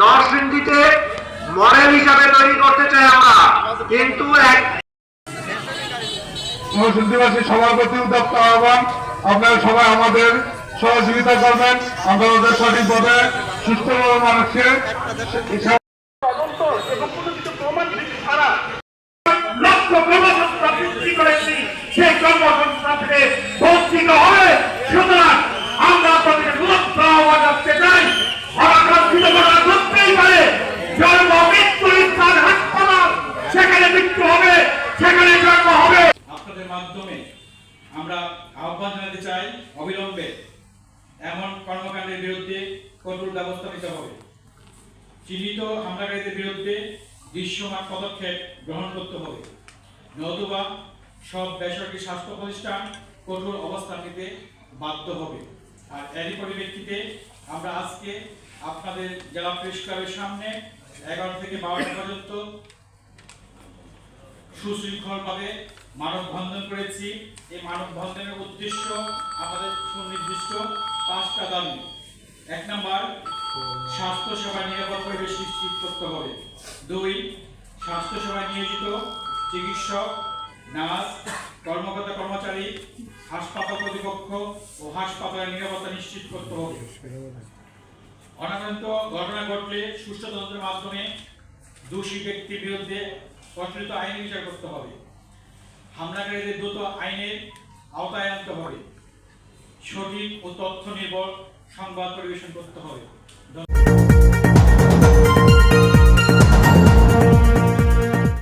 নরসিংদীতে মডেল হিসাবে তৈরি করতে চাই আমরা কিন্তু এক নরসিংদীবাসী সবার প্রতি আহ্বান আপনারা সবাই আমাদের সহযোগিতা করবেন আমরা ওদের সঠিকভাবে সুস্থভাবে মানুষকে তদন্ত এবং কোনো কিছু প্রমাণ ছাড়া লক্ষ করেছি সেই কর্মসংস্থানকে বঞ্চিত হবে সুতরাং আমরা আপনাদের দূরত্ব আহ্বান রাখতে চাই অনাকাঙ্ক্ষিত ঘটনা ঘটতেই পারে জন্ম মৃত্যুর স্থান হাসপাতাল সেখানে মৃত্যু হবে সেখানে জন্ম হবে আপনাদের মাধ্যমে আমরা আহ্বান জানাতে চাই অবিলম্বে এমন কর্মকাণ্ডের বিরুদ্ধে কঠোর ব্যবস্থা নিতে হবে। চিহ্নিত হামলাকারীদের বিরুদ্ধে দৃশ্যমান পদক্ষেপ গ্রহণ করতে হবে। নতুবা সব বেসরকারি স্বাস্থ্য প্রতিষ্ঠান কঠোর অবস্থান নিতে বাধ্য হবে। আর এরই পরিপ্রেক্ষিতে আমরা আজকে আপনাদের জেলা প্রেস ক্লাবের সামনে এগারো থেকে বারোটা পর্যন্ত সুশৃঙ্খলভাবে মানববন্ধন করেছি। এই মানববন্ধনের উদ্দেশ্য আমাদের সুনির্দিষ্ট পাঁচটা দাবি এক নম্বর স্বাস্থ্য সেবা নিরাপদ পরিবেশ নিশ্চিত করতে হবে। দুই স্বাস্থ্য সেবায় নিয়োজিত, চিকিৎসক, নার্স, কর্মকর্তা কর্মচারী, হাসপাতাল কর্তৃপক্ষ ও হাসপাতালের নিরাপত্তা নিশ্চিত করতে হবে। অনাকাঙ্ক্ষিত ঘটনা ঘটলে সুষ্ঠু তদন্তের মাধ্যমে দোষী ব্যক্তির বিরুদ্ধে প্রচলিত আইন বিচার করতে হবে। হামলাকারীদের দ্রুত আইনের আওতায় আনতে হবে। সঠিক ও তথ্য নির্ভর সংবাদ পরিবেশন করতে হবে।